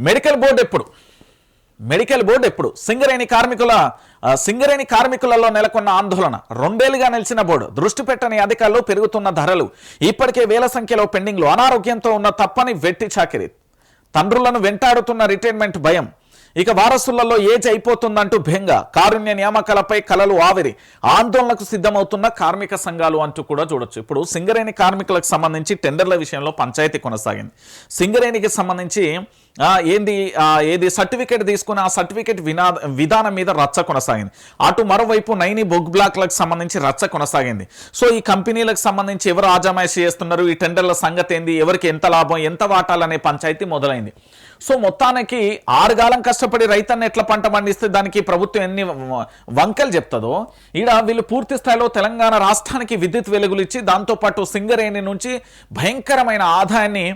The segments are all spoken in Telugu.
మెడికల్ బోర్డు ఎప్పుడు? మెడికల్ బోర్డు ఎప్పుడు? సింగరేణి కార్మికుల సింగరేణి కార్మికులలో నెలకొన్న ఆందోళన. రెండేళ్ళుగా నిలిచిన బోర్డు. దృష్టి పెట్టని అధికారులు పెరుగుతున్న ధరలు. ఇప్పటికే వేల సంఖ్యలో పెండింగ్లు. అనారోగ్యంతో ఉన్న తప్పని వెట్టి చాకిరి. తండ్రులను వెంటాడుతున్న రిటైర్మెంట్ భయం. ఇక వారసులలో ఏజ్ అయిపోతుందంటూ బెంగ. కారుణ్య నియామకాలపై కలలు ఆవిరి. ఆందోళనకు సిద్ధమవుతున్న కార్మిక సంఘాలు అంటూ కూడా చూడొచ్చు. ఇప్పుడు సింగరేణి కార్మికులకు సంబంధించి టెండర్ల విషయంలో పంచాయతీ కొనసాగింది. సింగరేణికి సంబంధించి ఏంది ఏది సర్టిఫికేట్ తీసుకుని ఆ సర్టిఫికేట్ వినా విధానం మీద రచ్చ కొనసాగింది. అటు మరోవైపు నైని బొగ్ బ్లాక్లకు సంబంధించి రచ్చ కొనసాగింది. సో ఈ కంపెనీలకు సంబంధించి ఎవరు ఆజమాయిషి చేస్తున్నారు? ఈ టెండర్ల సంగతి ఏంది? ఎవరికి ఎంత లాభం? ఎంత వాటాలనే పంచాయతీ మొదలైంది. సో మొత్తానికి ఆరుగాలం కష్టం కష్టపడి రైతన్న ఎట్లా పంట పండిస్తే దానికి ప్రభుత్వం ఎన్ని వంకలు చెప్తుందో ఈడ వీళ్ళు పూర్తి స్థాయిలో తెలంగాణ రాష్ట్రానికి విద్యుత్ వెలుగులు ఇచ్చి దాంతోపాటు సింగరేణి నుంచి భయంకరమైన ఆదాయాన్ని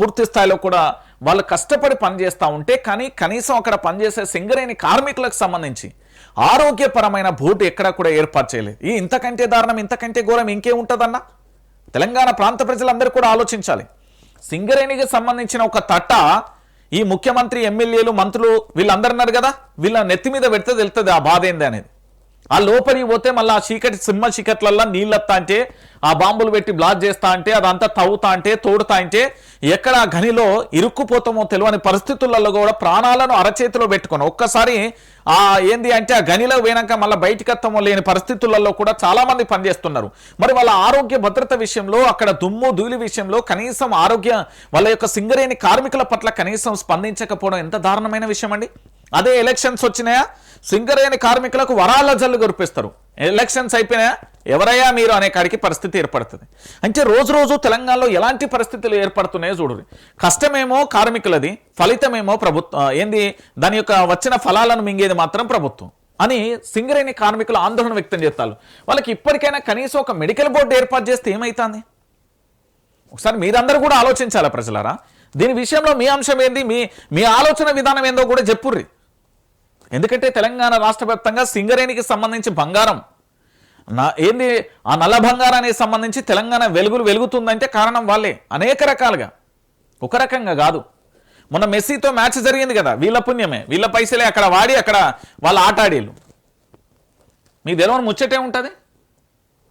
పూర్తి స్థాయిలో కూడా వాళ్ళు కష్టపడి పనిచేస్తూ ఉంటే కానీ కనీసం అక్కడ పనిచేసే సింగరేణి కార్మికులకు సంబంధించి ఆరోగ్యపరమైన బోర్డు ఎక్కడా కూడా ఏర్పాటు చేయలేదు. ఈ ఇంతకంటే దారుణం ఇంతకంటే ఘోరం ఇంకే ఉంటుందన్న? తెలంగాణ ప్రాంత ప్రజలందరూ కూడా ఆలోచించాలి. సింగరేణికి సంబంధించిన ఒక తట్ట ఈ ముఖ్యమంత్రి ఎమ్మెల్యేలు మంత్రులు వీళ్ళందరున్నారు కదా? వీళ్ళ నెత్తి మీద పెడితే తెలుస్తుంది ఆ బాధ ఏంది అనేది. ఆ లోపలికి పోతే మళ్ళీ ఆ చీకటి సింహ చీకట్లల్లో నీళ్ళత్తా అంటే ఆ బాంబులు పెట్టి బ్లాక్ చేస్తా అంటే అదంతా తవ్వుతా అంటే తోడుతా అంటే ఎక్కడ ఆ గనిలో ఇరుక్కుపోతామో తెలియని పరిస్థితులలో కూడా ప్రాణాలను అరచేతిలో పెట్టుకొని ఒక్కసారి ఆ ఏంది అంటే ఆ గనిలో పోయినాక మళ్ళీ బయటికి వస్తామో లేని పరిస్థితులలో కూడా చాలా మంది పనిచేస్తున్నారు. మరి వాళ్ళ ఆరోగ్య భద్రత విషయంలో అక్కడ దుమ్ము ధూళి విషయంలో కనీసం ఆరోగ్య వాళ్ళ యొక్క సింగరేణి కార్మికుల పట్ల కనీసం స్పందించకపోవడం ఎంత దారుణమైన విషయం అండి అదే ఎలక్షన్స్ వచ్చినాయా? సింగరేణి కార్మికులకు వరాల జల్లు కురిపిస్తారు ఎలక్షన్స్ అయిపోయినాయా? ఎవరయ్యా మీరు అనే కాడికి పరిస్థితి ఏర్పడుతుంది. అంటే రోజు రోజు తెలంగాణలో ఎలాంటి పరిస్థితులు ఏర్పడుతున్నాయో చూడండి కష్టమేమో కార్మికులది ఫలితమేమో ప్రభుత్వం ఏంది? దాని యొక్క వచ్చిన ఫలాలను మింగేది మాత్రం ప్రభుత్వం. అని సింగరేణి కార్మికులు ఆందోళన వ్యక్తం చేస్తారు. వాళ్ళకి ఇప్పటికైనా కనీసం ఒక మెడికల్ బోర్డు ఏర్పాటు చేస్తే ఏమవుతుంది ఒకసారి మీరందరూ కూడా ఆలోచించాలా ప్రజలారా? దీని విషయంలో మీ అంశం ఏంది? మీ మీ ఆలోచన విధానం ఏందో కూడా చెప్పుర్రి. ఎందుకంటే తెలంగాణ రాష్ట్ర వ్యాప్తంగా సింగరేణికి సంబంధించి బంగారం. నా ఏంది? ఆ నల్ల బంగారానికి సంబంధించి తెలంగాణ వెలుగులు వెలుగుతుందంటే కారణం వాళ్ళే. అనేక రకాలుగా. ఒక రకంగా కాదు. మొన్న మెస్సీతో మ్యాచ్ జరిగింది కదా వీళ్ళ పుణ్యమే. వీళ్ళ పైసలే అక్కడ వాడి అక్కడ వాళ్ళ ఆట ఆడేళ్ళు మీకు తెలియని ముచ్చటే ఉంటుంది?